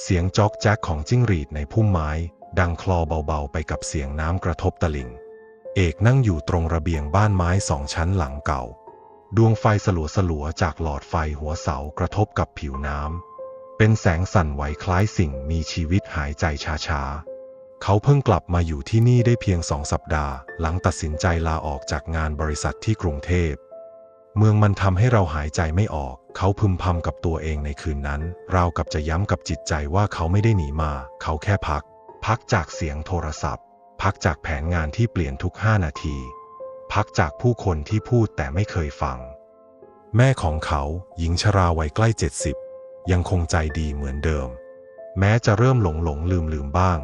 เสียงจอกแจ๊กของจิ้งหรีดในพุ่มไม้ ดังคลอเบาๆไปกับเสียงน้ำกระทบตะลิ่ง เอกนั่งอยู่ตรงระเบียงบ้านไม้สองชั้นหลังเก่า ดวงไฟสลัวๆจากหลอดไฟหัวเสากระทบกับผิวน้ำ เป็นแสงสั่นไหวคล้ายสิ่งมีชีวิตหายใจช้าๆเขาเพิ่งกลับมาอยู่ที่นี่ได้เพียงสองสัปดาห์ หลังตัดสินใจลาออกจากงานบริษัทที่กรุงเทพ เมืองมันทำให้เราหายใจไม่ออก เขาพึมพำกับตัวเองในคืนนั้น เรากับจะย้ำกับจิตใจว่าเขาไม่ได้หนีมา เขาแค่พัก พักจากเสียงโทรศัพท์ พักจากแผนงานที่เปลี่ยนทุกห้านาที พักจากผู้คนที่พูดแต่ไม่เคยฟัง แม่ของเขาหญิงชราวัยใกล้เจ็ดสิบยังคงใจดีเหมือนเดิม แม้จะเริ่มหลงหลงลืมลืมบ้าง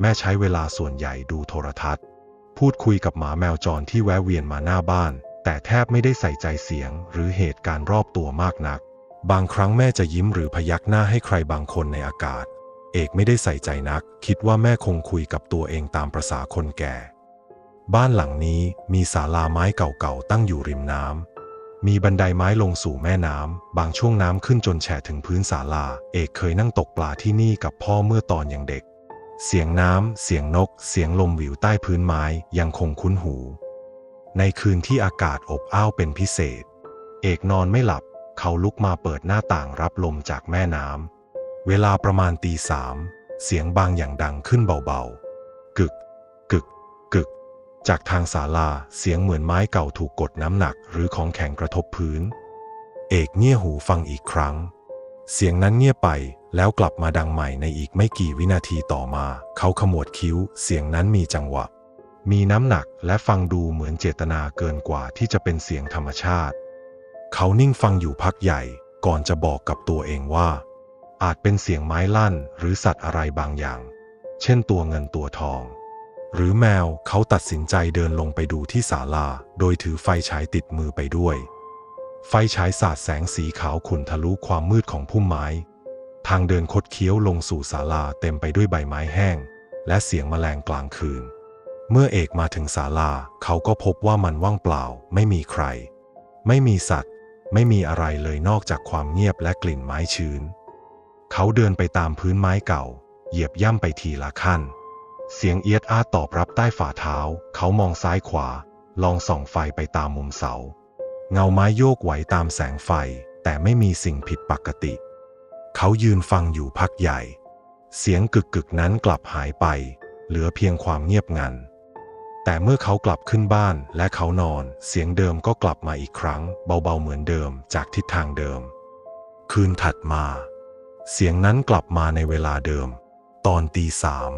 แม่ใช้เวลาส่วนใหญ่ดูโทรทัศน์ พูดคุยกับหมาแมวจรที่แวะเวียนมาหน้าบ้าน แต่แทบไม่ได้ใส่ใจเสียงหรือเหตุการณ์รอบตัวมากนัก บางครั้งแม่จะยิ้มหรือพยักหน้าให้ใครบางคนในอากาศ เอกไม่ได้ใส่ใจนัก คิดว่าแม่คงคุยกับตัวเองตามประษาคนแก่ บ้านหลังนี้มีศาลาไม้เก่าๆตั้งอยู่ริมน้ำ มีบันไดไม้ลงสู่แม่น้ำ บางช่วงน้ำขึ้นจนแฉะถึงพื้นศาลา เอกเคยนั่งตกปลาที่นี่กับพ่อเมื่อตอนยังเด็ก เสียงน้ำ เสียงนก เสียงลมวิวใต้พื้นไม้ยังคงคุ้นหู ในคืนที่อากาศอบอ้าวเป็นพิเศษ เอกนอนไม่หลับ เขาลุกมาเปิดหน้าต่างรับลมจากแม่น้ำ เวลาประมาณตีสาม เสียงบางอย่างดังขึ้นเบาๆ กึก กึก กึก จากทางศาลาเสียงเหมือนไม้เก่าถูกกดน้ำหนักหรือของแข็งกระทบพื้น เอกเงี่ยหูฟังอีกครั้ง เสียงนั้นเงียบไปแล้วกลับมาดังใหม่ในอีกไม่กี่วินาทีต่อมา เขาขมวดคิ้ว เสียงนั้นมีจังหวะ มีน้ำหนักและฟังดูเหมือนเจตนาเกินกว่าที่จะเป็นเสียงธรรมชาติ เขานิ่งฟังอยู่พักใหญ่ก่อนจะบอกกับตัวเองว่า อาจเป็นเสียงไม้ลั่นหรือสัตว์อะไรบางอย่าง เช่นตัวเงินตัวทอง หรือแมวเขาตัดสินใจเดินลงไปดูที่ศาลา โดยถือไฟฉายติดมือไปด้วย ไฟฉายสาดแสงสีขาวขุ่นทะลุความมืดของพุ่มไม้ ทางเดินคดเคี้ยวลงสู่ศาลาเต็มไปด้วยใบไม้แห้ง และเสียงแมลงกลางคืน เมื่อเอกมาถึงศาลา เขาก็พบว่ามันว่างเปล่า ไม่มีใคร ไม่มีสัตว์ ไม่มีอะไรเลยนอกจากความเงียบและกลิ่นไม้ชื้น เขาเดินไปตามพื้นไม้เก่า เหยียบย่ำไปทีละขั้น เสียงเอียดอาตอบรับใต้ฝ่าเท้า เขามองซ้ายขวา ลองส่องไฟไปตามมุมเสา เงาไม้โยกไหวตามแสงไฟ แต่ไม่มีสิ่งผิดปกติ เขายืนฟังอยู่พักใหญ่ เสียงกึกกึกนั้นกลับหายไป เหลือเพียงความเงียบงัน แต่เมื่อเขากลับขึ้นบ้านและเขานอน เสียงเดิมก็กลับมาอีกครั้ง เบาๆเหมือนเดิมจากทิศทางเดิม คืนถัดมา เสียงนั้นกลับมาในเวลาเดิม ตอนตีสาม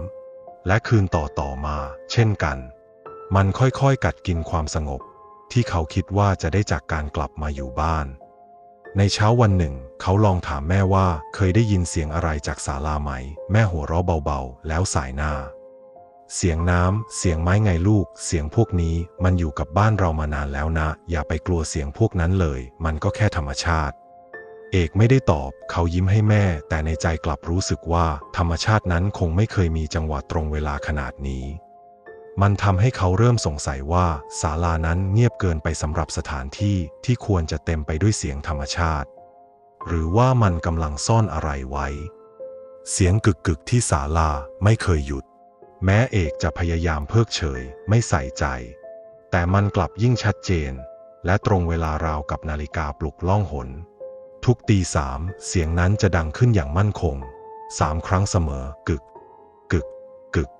และคืนต่อต่อๆมา เช่นกัน มันค่อยๆกัดกินความสงบ ที่เขาคิดว่าจะได้จากการกลับมาอยู่บ้าน ในเช้าวันหนึ่ง เขาลองถามแม่ว่าเคยได้ยินเสียงอะไรจากศาลาไหม แม่หัวเราะเบาๆ แล้วสายหน้า เสียงน้ำ เสียงไม้ไงลูก เสียงพวกนี้มันอยู่กับบ้านเรามานานแล้วนะ อย่าไปกลัวเสียงพวกนั้นเลย มันก็แค่ธรรมชาติ เอกไม่ได้ตอบ เขายิ้มให้แม่ แต่ในใจกลับรู้สึกว่า ธรรมชาตินั้นคงไม่เคยมีจังหวะตรงเวลาขนาดนี้ มันทำให้เขาเริ่มสงสัยว่าศาลานั้นเงียบเกินไปสำหรับสถานที่ที่ควรจะเต็มไปด้วยเสียงธรรมชาติ หรือว่ามันกำลังซ่อนอะไรไว้ เสียงกึกกึกที่ศาลาไม่เคยหยุด แม้เอกจะพยายามเพิกเฉยไม่ใส่ใจ แต่มันกลับยิ่งชัดเจน และตรงเวลาราวกับนาฬิกาปลุกล่องหน ทุกตีสามเสียงนั้นจะดังขึ้นอย่างมั่นคงสามครั้งเสมอกึก กึก กึก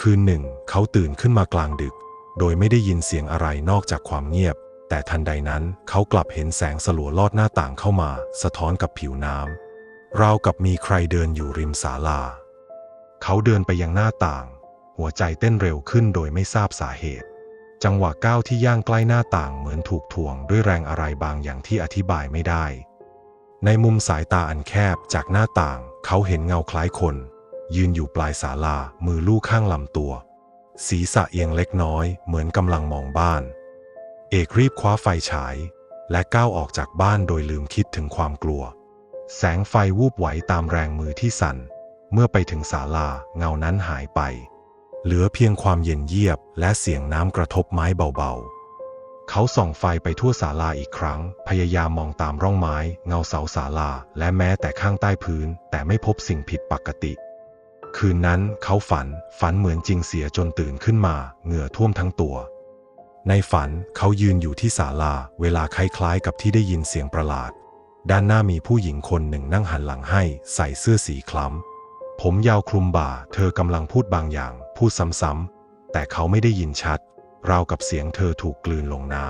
คืนหนึ่ง เขาตื่นขึ้นมากลางดึก โดยไม่ได้ยินเสียงอะไรนอกจากความเงียบ แต่ทันใดนั้นเขากลับเห็นแสงสลัวลอดหน้าต่างเข้ามา สะท้อนกับผิวน้ำราวกับมีใครเดินอยู่ริมศาลา เขาเดินไปยังหน้าต่าง หัวใจเต้นเร็วขึ้นโดยไม่ทราบสาเหตุ จังหวะก้าวที่ย่างใกล้หน้าต่างเหมือนถูกถ่วงด้วยแรงอะไรบางอย่างที่อธิบายไม่ได้ ในมุมสายตาอันแคบจากหน้าต่าง เขาเห็นเงาคล้ายคน ยืนอยู่ปลายศาลา มือลูกข้างลำตัว ศีรษะเอียงเล็กน้อย เหมือนกำลังมองบ้าน เอกรีบคว้าไฟฉาย และก้าวออกจากบ้านโดยลืมคิดถึงความกลัว แสงไฟวูบไหวตามแรงมือที่สั่น เมื่อไปถึงศาลาเงานั้นหายไป เหลือเพียงความเย็นเยียบและเสียงน้ำกระทบไม้เบาๆ เขาส่องไฟไปทั่วศาลาอีกครั้ง พยายามมองตามร่องไม้ เงาเสาศาลา และแม้แต่ข้างใต้พื้น แต่ไม่พบสิ่งผิดปกติ คืนนั้นเขาฝันฝันเหมือนจริงเสียจนตื่นขึ้นมา เหงื่อท่วมทั้งตัว ในฝันเขายืนอยู่ที่ศาลา เวลาคล้ายๆ กับที่ได้ยินเสียงประหลาดด้านหน้ามีผู้หญิงคนหนึ่งนั่งหันหลังให้ ใส่เสื้อสีคล้ำ ผมยาวคลุมบ่า เธอกำลังพูดบางอย่าง พูดซ้ำๆ แต่เขาไม่ได้ยินชัด ราวกับเสียงเธอถูกกลืนลงน้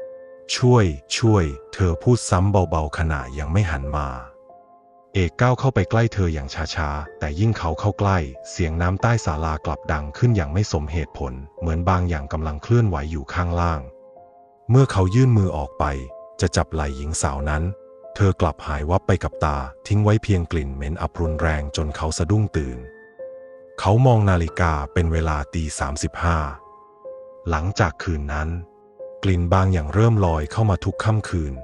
ำ ช่วย ช่วย เธอพูดซ้ำเบาๆขณะยังไม่หันมา เอกก้าวเข้าไปใกล้เธออย่างช้าๆ แต่ยิ่งเขาเข้าใกล้ เสียงน้ำใต้ศาลากลับดังขึ้นอย่างไม่สมเหตุผล เหมือนบางอย่างกำลังเคลื่อนไหวอยู่ข้างล่าง เมื่อเขายื่นมือออกไป จะจับไหล่หญิงสาวนั้น เธอกลับหายวับไปกับตาทิ้งไว้เพียงกลิ่นเหม็นอับรุนแรงจนเขาสะดุ้งตื่น เขามองนาฬิกาเป็นเวลาตีสามสิบห้าหลังจากคืนนั้น กลิ่นบางอย่างเริ่มลอยเข้ามาทุกค่ำคืน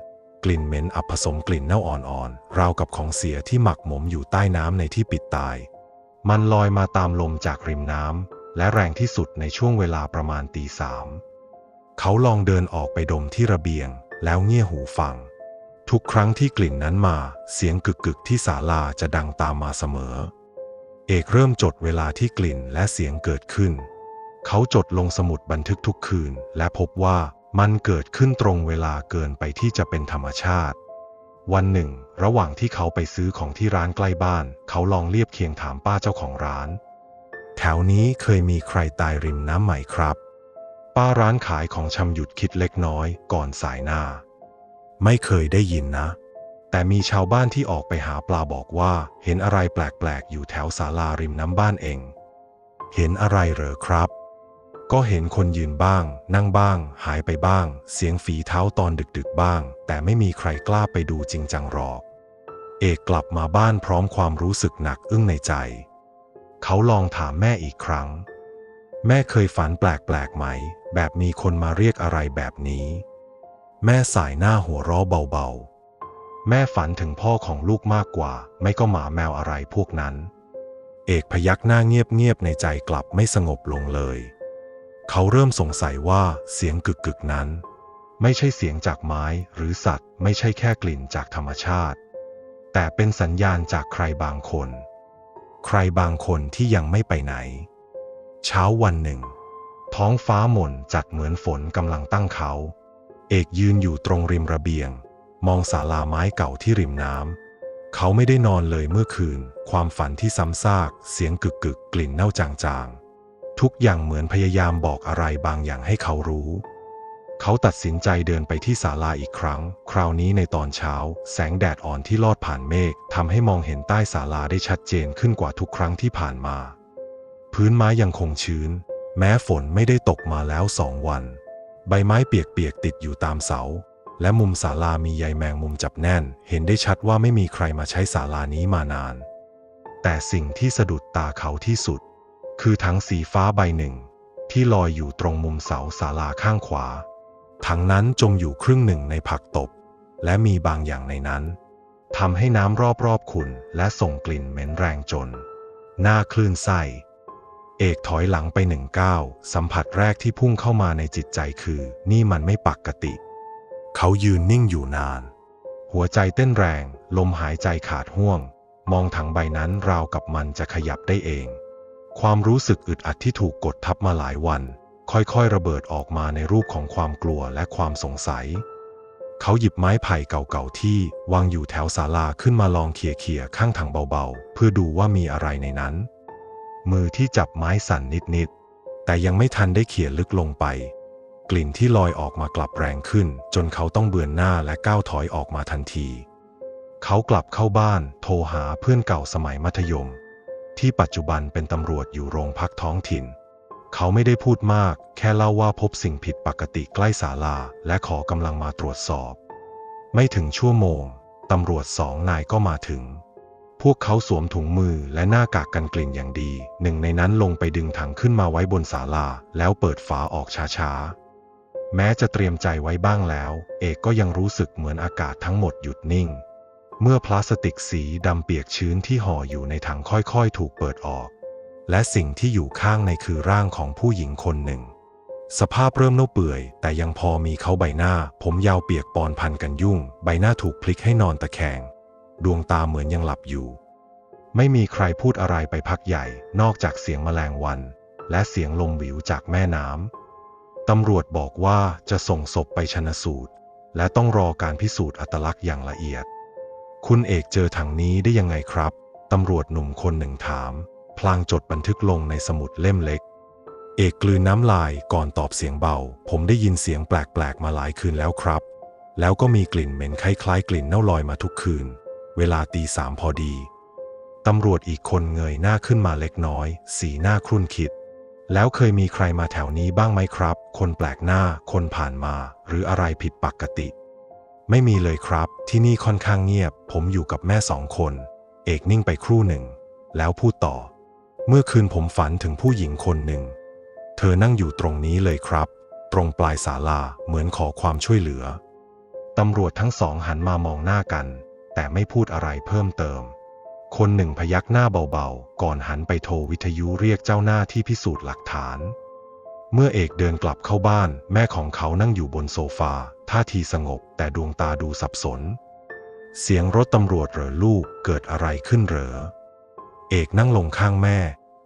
กลิ่นเหม็นอับผสมกลิ่นเน่าอ่อนๆราวกับของเสียที่หมักหมมอยู่ใต้น้ำในที่ปิดตาย มันลอยมาตามลมจากริมน้ำและแรงที่สุดในช่วงเวลาประมาณตีสามเขาลองเดินออกไปดมที่ระเบียงแล้วเงี่ยหูฟัง ทุกครั้งที่กลิ่นนั้นมา เสียงกึกๆที่ศาลาจะดังตามมาเสมอ เอกเริ่มจดเวลาที่กลิ่นและเสียงเกิดขึ้น เขาจดลงสมุดบันทึกทุกคืน และพบว่ามันเกิดขึ้นตรงเวลาเกินไปที่จะเป็นธรรมชาติ วันหนึ่ง ระหว่างที่เขาไปซื้อของที่ร้านใกล้บ้าน เขาลองเรียบเคียงถามป้าเจ้าของร้าน แถวนี้เคยมีใครตายริมน้ำไหมครับ ป้าร้านขายของชำหยุดคิดเล็กน้อยก่อนสายหน้า ไม่เคยได้ยินนะ แต่มีชาวบ้านที่ออกไปหาปลาบอกว่า เห็นอะไรแปลกๆ อยู่แถวศาลาริมน้ำบ้านเอง เห็นอะไรเหรอครับ ก็เห็นคนยืนบ้าง นั่งบ้าง หายไปบ้าง เสียงฝีเท้าตอนดึกๆบ้าง แต่ไม่มีใครกล้าไปดูจริงจังหรอก เอกกลับมาบ้านพร้อมความรู้สึกหนักอึ้งในใจ เขาลองถามแม่อีกครั้ง แม่เคยฝันแปลกๆไหม แบบมีคนมาเรียกอะไรแบบนี้ แม่สายหน้าหัวเราะเบาๆ แม่ฝันถึงพ่อของลูกมากกว่า ไม่ก็หมาแมวอะไรพวกนั้น เอกพยักหน้าเงียบๆในใจกลับไม่สงบลงเลย เขาเริ่มสงสัยว่าเสียงกึกๆนั้น ไม่ใช่เสียงจากไม้หรือสัตว์ ไม่ใช่แค่กลิ่นจากธรรมชาติ แต่เป็นสัญญาณจากใครบางคน ใครบางคนที่ยังไม่ไปไหน เช้าวันหนึ่ง ท้องฟ้าหม่นจัดเหมือนฝนกำลังตั้งเขา เอกยืนอยู่ตรงริมระเบียง มองศาลาไม้เก่าที่ริมน้ำ เขาไม่ได้นอนเลยเมื่อคืน ความฝันที่ซ้ำซาก เสียงกึกกึกกลิ่นเน่าจางๆ ทุกอย่างเหมือนพยายามบอกอะไรบางอย่างให้เขารู้ เขาตัดสินใจเดินไปที่ศาลาอีกครั้ง คราวนี้ในตอนเช้า แสงแดดอ่อนที่ลอดผ่านเมฆทำให้มองเห็นใต้ศาลาได้ชัดเจนขึ้นกว่าทุกครั้งที่ผ่านมา พื้นไม้ยังคงชื้น แม้ฝนไม่ได้ตกมาแล้วสองวัน ใบไม้เปียกๆติดอยู่ตามเสา และมุมศาลามีใยแมงมุมจับแน่น เห็นได้ชัดว่าไม่มีใครมาใช้ศาลานี้มานาน แต่สิ่งที่สะดุดตาเขาที่สุด คือถังสีฟ้าใบหนึ่ง ที่ลอยอยู่ตรงมุมเสาศาลาข้างขวา ถังนั้นจมอยู่ครึ่งหนึ่งในผักตบ และมีบางอย่างในนั้นทำให้น้ำรอบๆขุ่นและส่งกลิ่นเหม็นแรงจน หน้าคลื่นไส้ เอกถอยหลังไปหนึ่งก้าวสัมผัสแรกที่พุ่งเข้ามาในจิตใจคือ นี่มันไม่ปกติ เขายืนนิ่งอยู่นาน หัวใจเต้นแรง ลมหายใจขาดห่วง มองถังใบนั้นราวกับมันจะขยับได้เอง ความรู้สึกอึดอัดที่ถูกกดทับมาหลายวัน ค่อยๆระเบิดออกมาในรูปของความกลัวและความสงสัย เขาหยิบไม้ไผ่เก่าๆที่วางอยู่แถวศาลาขึ้นมาลองเขี่ยๆข้างถังเบาๆ เพื่อดูว่ามีอะไรในนั้น มือที่จับไม้สั่นนิดๆ แต่ยังไม่ทันได้เขี่ยลึกลงไป กลิ่นที่ลอยออกมากลับแรงขึ้น จนเขาต้องเบือนหน้าและก้าวถอยออกมาทันที เขากลับเข้าบ้านโทรหาเพื่อนเก่าสมัยมัธยม ที่ปัจจุบันเป็นตำรวจอยู่โรงพักท้องถิ่น เขาไม่ได้พูดมาก แค่เล่าว่าพบสิ่งผิดปกติใกล้ศาลา และขอกำลังมาตรวจสอบ ไม่ถึงชั่วโมงตำรวจสองนายก็มาถึง พวกเขาสวมถุงมือและหน้ากากกันกลิ่นอย่างดี หนึ่งในนั้นลงไปดึงถังขึ้นมาไว้บนศาลา แล้วเปิดฝาออกช้าๆ แม้จะเตรียมใจไว้บ้างแล้ว เอกก็ยังรู้สึกเหมือนอากาศทั้งหมดหยุดนิ่ง เมื่อพลาสติกสีดำเปียกชื้นที่ห่ออยู่ในถังค่อยๆ ถูกเปิดออก และสิ่งที่อยู่ข้างในคือร่างของผู้หญิงคนหนึ่ง สภาพเริ่มเน่าเปื่อย แต่ยังพอมีเขาใบหน้า ผมยาวเปียกปอนพันกันยุ่ง ใบหน้าถูกพลิกให้นอนตะแคง ดวงตาเหมือนยังหลับอยู่ ไม่มีใครพูดอะไรไปพักใหญ่ นอกจากเสียงแมลงวัน และเสียงลมวิวจากแม่น้ำตำรวจบอกว่าจะส่งศพไปชนสูตร และต้องรอการพิสูจน์อัตลักษณ์อย่างละเอียด คุณเอกเจอถังนี้ได้ยังไงครับ ตำรวจหนุ่มคนหนึ่งถาม พลางจดบันทึกลงในสมุดเล่มเล็ก เอกกลืนน้ำลายก่อนตอบเสียงเบา ผมได้ยินเสียงแปลกๆมาหลายคืนแล้วครับ แล้วก็มีกลิ่นเหม็นคล้ายๆกลิ่นเน่าลอยมาทุกคืน เวลาตีสามพอดี ตำรวจอีกคนเงยหน้าขึ้นมาเล็กน้อย สีหน้าครุ่นคิด แล้วเคยมีใครมาแถวนี้บ้างไหมครับ คนแปลกหน้า คนผ่านมา หรืออะไรผิดปกติ ไม่มีเลยครับ ที่นี่ค่อนข้างเงียบ ผมอยู่กับแม่สองคน เอกนิ่งไปครู่หนึ่ง แล้วพูดต่อ เมื่อคืนผมฝันถึงผู้หญิงคนหนึ่ง เธอนั่งอยู่ตรงนี้เลยครับ ตรงปลายศาลาเหมือนขอความช่วยเหลือตำรวจทั้งสองหันมามองหน้ากัน แต่ไม่พูดอะไรเพิ่มเติม คนหนึ่งพยักหน้าเบาๆ ก่อนหันไปโทรวิทยุเรียกเจ้าหน้าที่พิสูจน์หลักฐาน เมื่อเอกเดินกลับเข้าบ้าน แม่ของเขานั่งอยู่บนโซฟา ท่าทีสงบ แต่ดวงตาดูสับสน เสียงรถตำรวจเหรอลูกเกิดอะไรขึ้นเหรอ เอกนั่งลงข้างแม่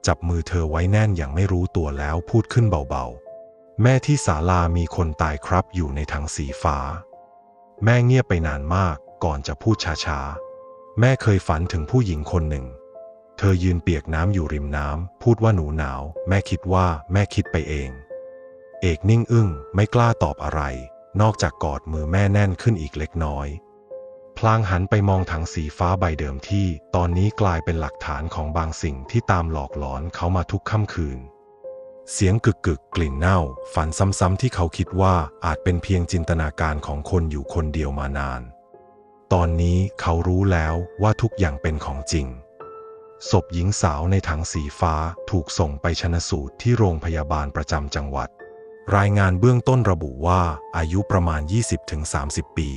จับมือเธอไว้แน่นอย่างไม่รู้ตัวแล้วพูดขึ้นเบาๆ แม่ที่ศาลามีคนตายครับอยู่ในถังสีฟ้า แม่เงียบไปนานมาก ก่อนจะพูดช้าๆ แม่เคยฝันถึงผู้หญิงคนหนึ่ง เธอยืนเปียกน้ำอยู่ริมน้ำ พูดว่าหนูหนาว แม่คิดว่าแม่คิดไปเอง เอกนิ่งอึ้งไม่กล้าตอบอะไร นอกจากกอดมือแม่แน่นขึ้นอีกเล็กน้อย พลางหันไปมองถังสีฟ้าใบเดิมที่ ตอนนี้กลายเป็นหลักฐานของบางสิ่งที่ตามหลอกหลอนเขามาทุกค่ำคืนเสียงกึกกึกกลิ่นเน่า ฝันซ้ำๆที่เขาคิดว่าอาจเป็นเพียงจินตนาการของคนอยู่คนเดียวมานาน ตอนนี้เขารู้แล้วว่าทุกอย่างเป็นของจริง ศพหญิงสาวในถังสีฟ้าถูกส่งไปชนสูตรที่โรงพยาบาลประจำจังหวัด รายงานเบื้องต้นระบุว่าอายุประมาณ 20-30 ปี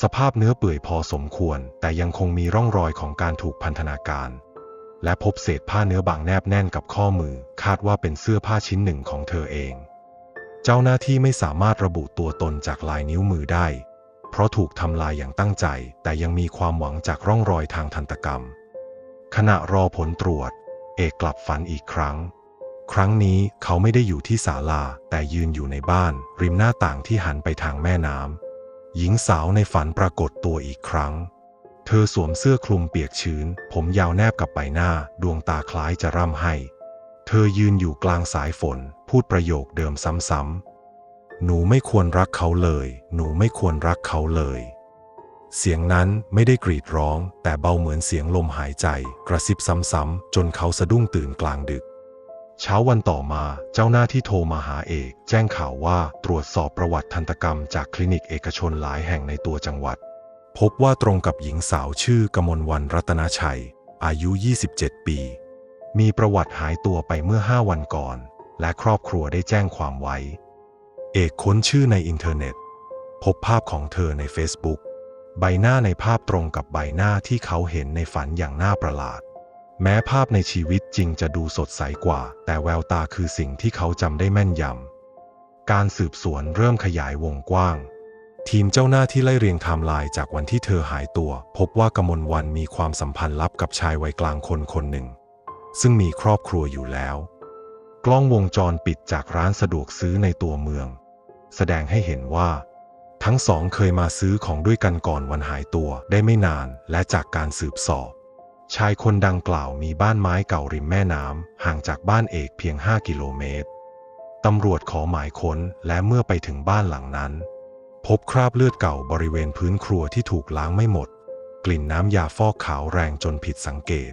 สภาพเนื้อเปื่อยพอสมควร แต่ยังคงมีร่องรอยของการถูกพันธนาการ และพบเศษผ้าเนื้อบางแนบแน่นกับข้อมือ คาดว่าเป็นเสื้อผ้าชิ้นหนึ่งของเธอเอง เจ้าหน้าที่ไม่สามารถระบุตัวตนจากลายนิ้วมือได้ เพราะถูกทำลายอย่างตั้งใจ แต่ยังมีความหวังจากร่องรอยทางทันตกรรม ขณะรอผลตรวจ เอกกลับฝันอีกครั้ง ครั้งนี้เขาไม่ได้อยู่ที่ศาลา แต่ยืนอยู่ในบ้าน ริมหน้าต่างที่หันไปทางแม่น้ำหญิงสาวในฝันปรากฏตัวอีกครั้ง เธอสวมเสื้อคลุมเปียกชื้น ผมยาวแนบกับใบหน้า ดวงตาคล้ายจะร่ำไห้ เธอยืนอยู่กลางสายฝน พูดประโยคเดิมซ้ำๆ หนูไม่ควรรักเขาเลย หนูไม่ควรรักเขาเลย เสียงนั้นไม่ได้กรีดร้อง แต่เบาเหมือนเสียงลมหายใจ กระซิบซ้ำๆจนเขาสะดุ้งตื่นกลางดึก เช้าวันต่อมาเจ้าหน้าที่โทรมาหาเอก แจ้งข่าวว่าตรวจสอบประวัติทันตกรรมจากคลินิกเอกชนหลายแห่งในตัวจังหวัด พบว่าตรงกับหญิงสาวชื่อกมลวันรัตนชัย อายุ 27 ปี มีประวัติหายตัวไปเมื่อ 5 วันก่อน และครอบครัวได้แจ้งความไว้ เอกค้นชื่อในอินเทอร์เน็ต พบภาพของเธอใน Facebook ใบหน้าในภาพตรงกับใบหน้าที่เขาเห็นในฝันอย่างน่าประหลาด แม้ภาพในชีวิตจริงจะดูสดใสกว่า แต่แววตาคือสิ่งที่เขาจำได้แม่นยำ การสืบสวนเริ่มขยายวงกว้าง ทีมเจ้าหน้าที่ไล่เรียงไทม์ไลน์จากวันที่เธอหายตัว พบว่ากมลวันมีความสัมพันธ์ลับกับชายวัยกลางคนคนหนึ่ง ซึ่งมีครอบครัวอยู่แล้ว กล้องวงจรปิดจากร้านสะดวกซื้อในตัวเมือง แสดงให้เห็นว่า ทั้งสองเคยมาซื้อของด้วยกันก่อนวันหายตัวได้ไม่นานและจากการสืบสอบ ชายคนดังกล่าวมีบ้านไม้เก่าริมแม่น้ำห่างจากบ้านเอกเพียง 5 กิโลเมตรตำรวจขอหมายค้นและเมื่อไปถึงบ้านหลังนั้น พบคราบเลือดเก่าบริเวณพื้นครัวที่ถูกล้างไม่หมด กลิ่นน้ำยาฟอกขาวแรงจนผิดสังเกต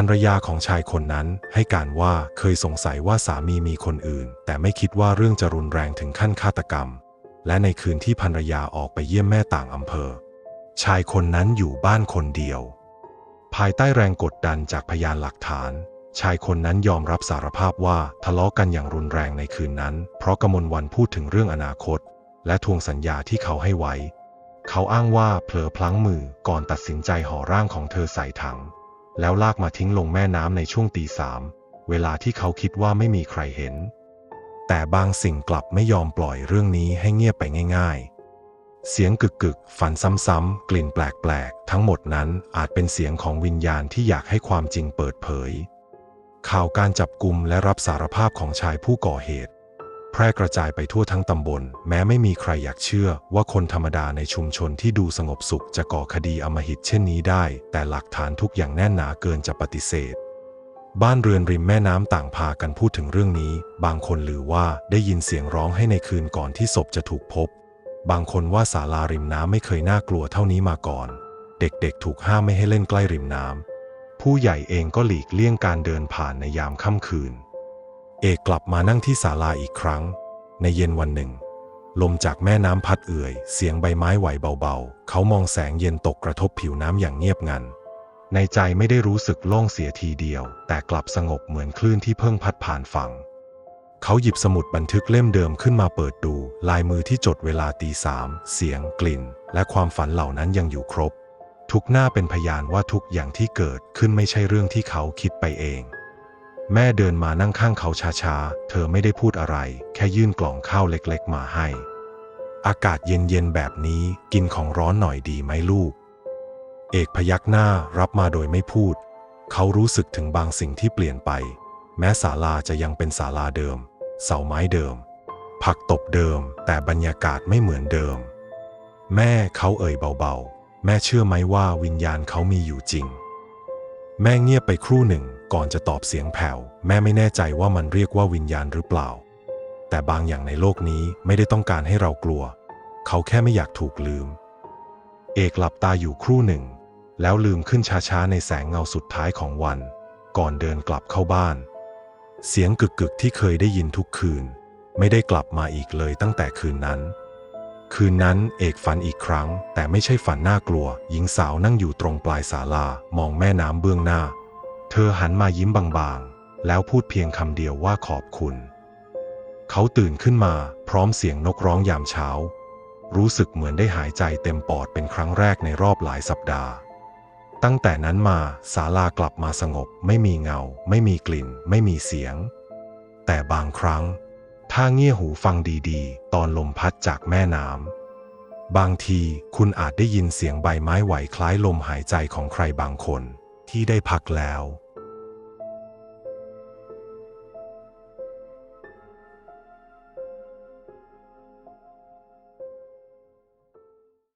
ภรรยาของชายคนนั้นให้การว่าเคยสงสัยว่าสามีมีคนอื่น แต่ไม่คิดว่าเรื่องจะรุนแรงถึงขั้นฆาตกรรม และในคืนที่ภรรยาออกไปเยี่ยมแม่ต่างอำเภอ ชายคนนั้นอยู่บ้านคนเดียว ภายใต้แรงกดดันจากพยานหลักฐาน ชายคนนั้นยอมรับสารภาพว่าทะเลาะกันอย่างรุนแรงในคืนนั้น เพราะกมลวันพูดถึงเรื่องอนาคต และทวงสัญญาที่เขาให้ไว้ เขาอ้างว่าเผลอพลั้งมือก่อนตัดสินใจห่อร่างของเธอใส่ถัง แล้วลากมาทิ้งลงแม่น้ำในช่วงตีสามเวลาที่เขาคิดว่าไม่มีใครเห็น แต่บางสิ่งกลับไม่ยอมปล่อยเรื่องนี้ให้เงียบไปง่าย ๆ เสียงกึกกึกฝันซ้ำๆกลิ่นแปลกๆ ทั้งหมดนั้นอาจเป็นเสียงของวิญญาณที่อยากให้ความจริงเปิดเผย ข่าวการจับกลุ่มและรับสารภาพของชายผู้ก่อเหตุ พร่กระจายไปทั่วทั้งตำบล แม้ไม่มีใครอยากเชื่อว่าคนธรรมดาในชุมชนที่ดูสงบสุขจะก่อคดีอำมหิตเช่นนี้ได้ แต่หลักฐานทุกอย่างแน่นหนาเกินจะปฏิเสธ บ้านเรือนริมแม่น้ำต่างพากันพูดถึงเรื่องนี้ บางคนลือว่าได้ยินเสียงร้องให้ในคืนก่อนที่ศพจะถูกพบ บางคนว่าศาลาริมน้ำไม่เคยน่ากลัวเท่านี้มาก่อน เด็กๆ ถูกห้ามไม่ให้เล่นใกล้ริมน้ำผู้ใหญ่เองก็หลีกเลี่ยงการเดินผ่านในยามค่ำคืน เอกกลับมานั่งที่ศาลาอีกครั้ง ในเย็นวันหนึ่ง ลมจากแม่น้ำพัดเอื่อย เสียงใบไม้ไหวเบาๆ เขามองแสงเย็นตกกระทบผิวน้ำอย่างเงียบงัน ในใจไม่ได้รู้สึกโล่งเสียทีเดียว แต่กลับสงบเหมือนคลื่นที่เพิ่งพัดผ่านฝั่ง เขาหยิบสมุดบันทึกเล่มเดิมขึ้นมาเปิดดู ลายมือที่จดเวลาตีสามเสียง กลิ่น และความฝันเหล่านั้นยังอยู่ครบ ทุกหน้าเป็นพยานว่าทุกอย่างที่เกิดขึ้นไม่ใช่เรื่องที่เขาคิดไปเอง แม่เดินมานั่งข้างเขาช้าๆ เธอไม่ได้พูดอะไร แค่ยื่นกล่องข้าวเล็กๆ มาให้ อากาศเย็นๆ แบบนี้กินของร้อนหน่อยดีไหมลูก เอกพยักหน้ารับมาโดยไม่พูด เขารู้สึกถึงบางสิ่งที่เปลี่ยนไป แม้ศาลาจะยังเป็นศาลาเดิม เสาไม้เดิม ผักตบเดิม แต่บรรยากาศไม่เหมือนเดิม แม่เขาเอ่ยเบาๆ แม่เชื่อไหมว่าวิญญาณเขามีอยู่จริง แม่เงียบไปครู่หนึ่งก่อนจะตอบเสียงแผ่ว แม่ไม่แน่ใจว่ามันเรียกว่าวิญญาณหรือเปล่า แต่บางอย่างในโลกนี้ไม่ได้ต้องการให้เรากลัว เขาแค่ไม่อยากถูกลืม เอกหลับตาอยู่ครู่หนึ่ง แล้วลืมขึ้นช้าๆในแสงเงาสุดท้ายของวัน ก่อนเดินกลับเข้าบ้าน เสียงกึกๆที่เคยได้ยินทุกคืน ไม่ได้กลับมาอีกเลยตั้งแต่คืนนั้น คืนนั้นเอกฝันอีกครั้ง แต่ไม่ใช่ฝันน่ากลัว หญิงสาวนั่งอยู่ตรงปลายศาลา มองแม่น้ำเบื้องหน้า เธอหันมายิ้มบางๆ แล้วพูดเพียงคำเดียวว่าขอบคุณ เขาตื่นขึ้นมา พร้อมเสียงนกร้องยามเช้า รู้สึกเหมือนได้หายใจเต็มปอดเป็นครั้งแรกในรอบหลายสัปดาห์ ตั้งแต่นั้นมาศาลากลับมาสงบ ไม่มีเงา ไม่มีกลิ่น ไม่มีเสียง แต่บางครั้ง ถ้าเงี่ยหูฟังดีๆ ตอนลมพัดจากแม่น้ำ บางทีคุณอาจได้ยินเสียงใบไม้ไหวคล้ายลมหายใจของใครบางคนที่ได้พักแล้ว